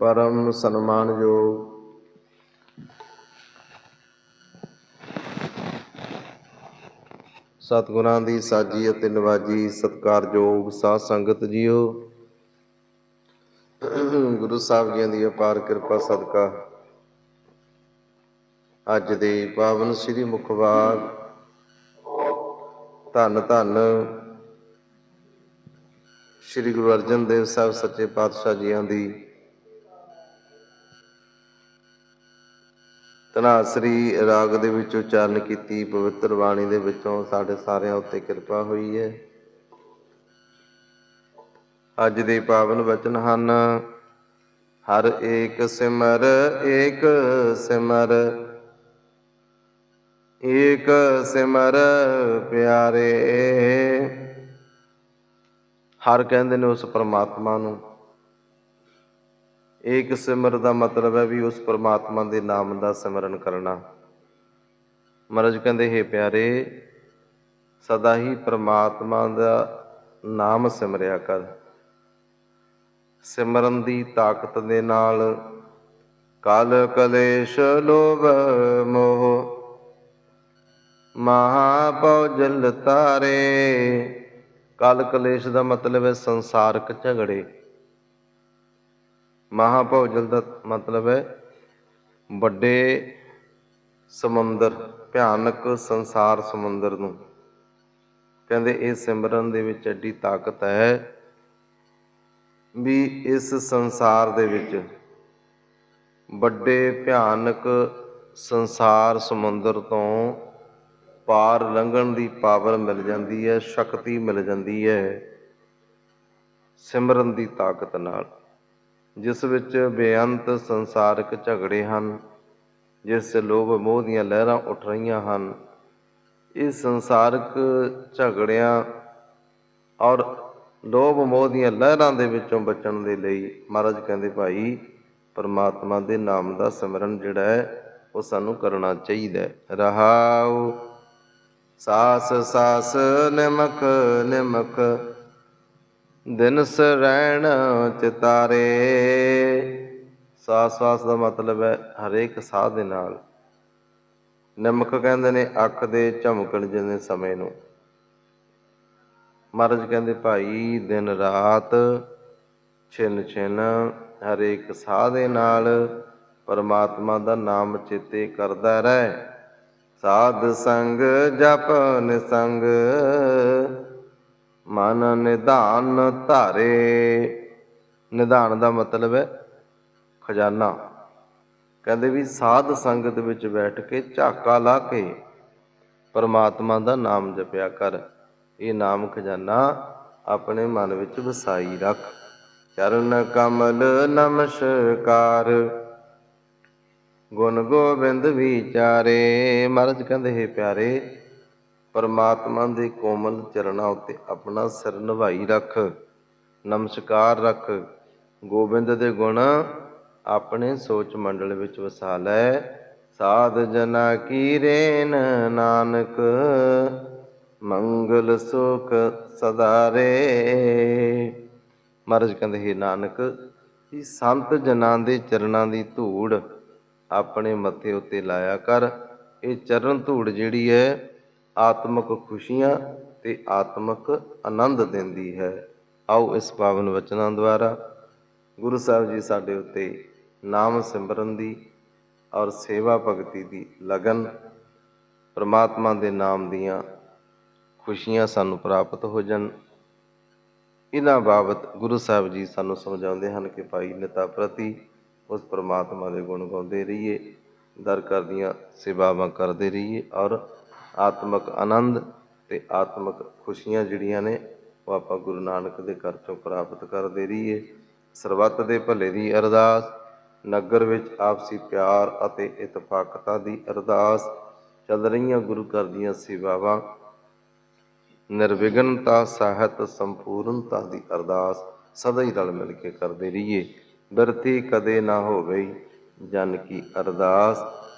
ਪਰਮ ਸਨਮਾਨਯੋਗ। ਸਤਿਗੁਰਾਂ ਦੀ ਸਾਜੀ ਅਤੇ ਨਿਵਾਜ਼ੀ ਸਤਿਕਾਰਯੋਗ ਸਾਧ ਸੰਗਤ ਜੀਓ, ਗੁਰੂ ਸਾਹਿਬ ਜੀਆਂ ਦੀ ਅਪਾਰ ਕਿਰਪਾ ਸਦਕਾ। ਅੱਜ ਦੇ ਪਾਵਨ ਸ੍ਰੀ ਮੁਖਵਾਰ ਧੰਨ ਧੰਨ ਸ੍ਰੀ ਗੁਰੂ ਅਰਜਨ ਦੇਵ ਸਾਹਿਬ ਸੱਚੇ ਪਾਤਸ਼ਾਹ ਜੀਆਂ ਦੀ ਤਨਾਸਰੀ ਰਾਗ ਦੇ ਵਿੱਚ ਉਚਾਰਨ ਕੀਤੀ, ਪਵਿੱਤਰ ਬਾਣੀ ਦੇ ਵਿੱਚੋਂ ਸਾਡੇ ਸਾਰਿਆਂ ਉੱਤੇ ਕਿਰਪਾ ਹੋਈ ਹੈ। ਅੱਜ ਦੇ ਪਾਵਨ ਵਚਨ ਹਨ, ਹਰ ਏਕ ਸਿਮਰ ਏਕ ਸਿਮਰ ਏਕ ਸਿਮਰ ਪਿਆਰੇ। ਹਰ ਕਹਿੰਦੇ ਨੇ ਉਸ ਪਰਮਾਤਮਾ ਨੂੰ। ਏਕ ਸਿਮਰ ਦਾ ਮਤਲਬ ਹੈ ਵੀ ਉਸ ਪਰਮਾਤਮਾ ਦੇ ਨਾਮ ਦਾ ਸਿਮਰਨ ਕਰਨਾ। ਮਹਾਰਾਜ ਕਹਿੰਦੇ, ਹੈ ਪਿਆਰੇ, ਸਦਾ ਹੀ ਪਰਮਾਤਮਾ ਦਾ ਨਾਮ ਸਿਮਰਿਆ ਕਰ। ਸਿਮਰਨ ਦੀ ਤਾਕਤ ਦੇ ਨਾਲ ਕਾਲ ਕਲੇਸ਼ ਲੋਭ ਮੋਹ। ਮਹਾ ਜਲ ਤਾਰੇ ਕਾਲ ਕਲੇਸ਼ ਦਾ ਮਤਲਬ ਹੈ ਸੰਸਾਰਕ ਝਗੜੇ। ਮਹਾਭੋਜਲ ਦਾ ਮਤਲਬ ਹੈ ਵੱਡੇ ਸਮੁੰਦਰ, ਭਿਆਨਕ ਸੰਸਾਰ ਸਮੁੰਦਰ ਨੂੰ। ਕਹਿੰਦੇ ਇਹ ਸਿਮਰਨ ਦੇ ਵਿੱਚ ਐਡੀ ਤਾਕਤ ਹੈ ਵੀ ਇਸ ਸੰਸਾਰ ਦੇ ਵਿੱਚ ਵੱਡੇ ਭਿਆਨਕ ਸੰਸਾਰ ਸਮੁੰਦਰ ਤੋਂ ਪਾਰ ਲੰਘਣ ਦੀ ਪਾਵਰ ਮਿਲ ਜਾਂਦੀ ਹੈ, ਸ਼ਕਤੀ ਮਿਲ ਜਾਂਦੀ ਹੈ ਸਿਮਰਨ ਦੀ ਤਾਕਤ ਨਾਲ। ਜਿਸ ਵਿੱਚ ਬੇਅੰਤ ਸੰਸਾਰਿਕ ਝਗੜੇ ਹਨ, ਜਿਸ 'ਚ ਲੋਭ ਮੋਹ ਦੀਆਂ ਲਹਿਰਾਂ ਉੱਠ ਰਹੀਆਂ ਹਨ। ਇਹ ਸੰਸਾਰਿਕ ਝਗੜਿਆਂ ਔਰ ਲੋਭ ਮੋਹ ਦੀਆਂ ਲਹਿਰਾਂ ਦੇ ਵਿੱਚੋਂ ਬਚਣ ਦੇ ਲਈ ਮਹਾਰਾਜ ਕਹਿੰਦੇ, ਭਾਈ, ਪਰਮਾਤਮਾ ਦੇ ਨਾਮ ਦਾ ਸਿਮਰਨ ਜਿਹੜਾ ਹੈ, ਉਹ ਸਾਨੂੰ ਕਰਨਾ ਚਾਹੀਦਾ ਹੈ। ਰਹਾਉ ਸਾਸ ਸਾਸ ਨਿਮਕ ਨਿਮਕ ਦਿਨ ਸਰੈਣ ਚਿਤਾਰੇ ਸਾਸ ਸਾਸ ਦਾ ਮਤਲਬ ਹੈ ਹਰੇਕ ਸਾਹ ਦੇ ਨਾਲ। ਨਿਮਕ ਕਹਿੰਦੇ ਨੇ ਅੱਖ ਦੇ ਝਮਕਣ ਜਿਹਨੇ ਸਮੇਂ ਨੂੰ। ਮਹਾਰਾਜ ਕਹਿੰਦੇ ਭਾਈ ਦਿਨ ਰਾਤ ਛਿਨ ਛਿਨ ਹਰੇਕ ਸਾਹ ਦੇ ਨਾਲ ਪਰਮਾਤਮਾ ਦਾ ਨਾਮ ਚੇਤੇ ਕਰਦਾ ਰਹਿ। ਸਾਧ ਸੰਗ ਜਪ ਨਿਸੰਗ ਮਨ ਨਿਧਾਨ ਧਾਰੇ। ਨਿਧਾਨ ਦਾ ਮਤਲਬ ਹੈ ਖਜ਼ਾਨਾ। ਕਹਿੰਦੇ ਵੀ ਸਾਧ ਸੰਗਤ ਵਿੱਚ ਬੈਠ ਕੇ ਝਾਕਾ ਲਾ ਕੇ ਪਰਮਾਤਮਾ ਦਾ ਨਾਮ ਜਪਿਆ ਕਰ। ਇਹ ਨਾਮ ਖਜ਼ਾਨਾ ਆਪਣੇ ਮਨ ਵਿੱਚ ਵਸਾਈ ਰੱਖ। ਚਰਨ ਕਮਲ ਨਮਸਕਾਰ। ਗੁਣ ਗੋਬਿੰਦ ਵਿਚਾਰੇ। ਮਹਾਰਾਜ ਕਹਿੰਦੇ, ਹੈ ਪਿਆਰੇ ਪਰਮਾਤਮਾ ਦੇ ਕੋਮਲ ਚਰਨਾਂ ਉੱਤੇ ਆਪਣਾ ਸਿਰ ਨਵਾਈ ਰੱਖ, ਨਮਸਕਾਰ ਰੱਖ। ਗੋਬਿੰਦ ਦੇ ਗੁਣ ਆਪਣੇ ਸੋਚ ਮੰਡਲ ਵਿੱਚ ਵਸਾ ਲੈ। ਸਾਧ ਜਨਾ ਕੀ ਰੇਨ ਨਾਨਕ, ਮੰਗਲ ਸੁਖ ਸਦਾ ਰੇ। ਮਹਾਰਾਜ ਕਹਿੰਦੇ, ਹੈ ਨਾਨਕ, ਇਹ ਸੰਤ ਜਨਾਂ ਦੇ ਚਰਨਾਂ ਦੀ ਧੂੜ ਆਪਣੇ ਮੱਥੇ ਉੱਤੇ ਲਾਇਆ ਕਰ। ਇਹ ਚਰਨ ਧੂੜ ਜਿਹੜੀ ਹੈ ਆਤਮਿਕ ਖੁਸ਼ੀਆਂ ਤੇ ਆਤਮਿਕ ਆਨੰਦ ਦਿੰਦੀ ਹੈ। ਆਓ ਇਸ ਪਾਵਨ ਵਚਨਾਂ ਦੁਆਰਾ ਗੁਰੂ ਸਾਹਿਬ ਜੀ ਸਾਡੇ ਉੱਤੇ ਨਾਮ ਸਿਮਰਨ ਦੀ ਔਰ ਸੇਵਾ ਭਗਤੀ ਦੀ ਲਗਨ ਪ੍ਰਮਾਤਮਾ ਦੇ ਨਾਮ ਦੀਆਂ ਖੁਸ਼ੀਆਂ ਸਾਨੂੰ ਪ੍ਰਾਪਤ ਹੋ ਜਾਣ। ਇਹਨਾਂ ਬਾਬਤ ਗੁਰੂ ਸਾਹਿਬ ਜੀ ਸਾਨੂੰ ਸਮਝਾਉਂਦੇ ਹਨ ਕਿ ਭਾਈ ਨਿਤਾ ਪ੍ਰਤੀ ਉਸ ਪ੍ਰਮਾਤਮਾ ਦੇ ਗੁਣ ਗਾਉਂਦੇ ਰਹੀਏ, ਦਰ ਕਰਦੀਆਂ ਸੇਵਾਵਾਂ ਕਰਦੇ ਰਹੀਏ ਔਰ ਆਤਮਿਕ ਆਨੰਦ ਤੇ ਆਤਮਿਕ ਖੁਸ਼ੀਆਂ ਜਿਹੜੀਆਂ ਨੇ, ਉਹ ਆਪਾਂ ਗੁਰੂ ਨਾਨਕ ਦੇ ਘਰ ਚੋਂ ਪ੍ਰਾਪਤ ਕਰਦੇ ਰਹੀਏ। ਸਰਬੱਤ ਦੇ ਭਲੇ ਦੀ ਅਰਦਾਸ, ਨਗਰ ਵਿੱਚ ਆਪਸੀ ਪਿਆਰ ਅਤੇ ਇਤਫਾਕਤਾ ਦੀ ਅਰਦਾਸ, ਚੱਲ ਰਹੀਆਂ ਗੁਰੂ ਘਰ ਦੀਆਂ ਸੇਵਾਵਾਂ, ਨਿਰਵਿਘਨਤਾ, ਸਾਹਿਤ, ਸੰਪੂਰਨਤਾ ਦੀ ਅਰਦਾਸ ਸਦਾ ਹੀ ਰਲ ਮਿਲ ਕੇ ਕਰਦੇ ਰਹੀਏ। ਬਿਰਤੀ ਕਦੇ ਨਾ ਹੋਵੇ ਜਨ ਕੀ ਅਰਦਾਸ।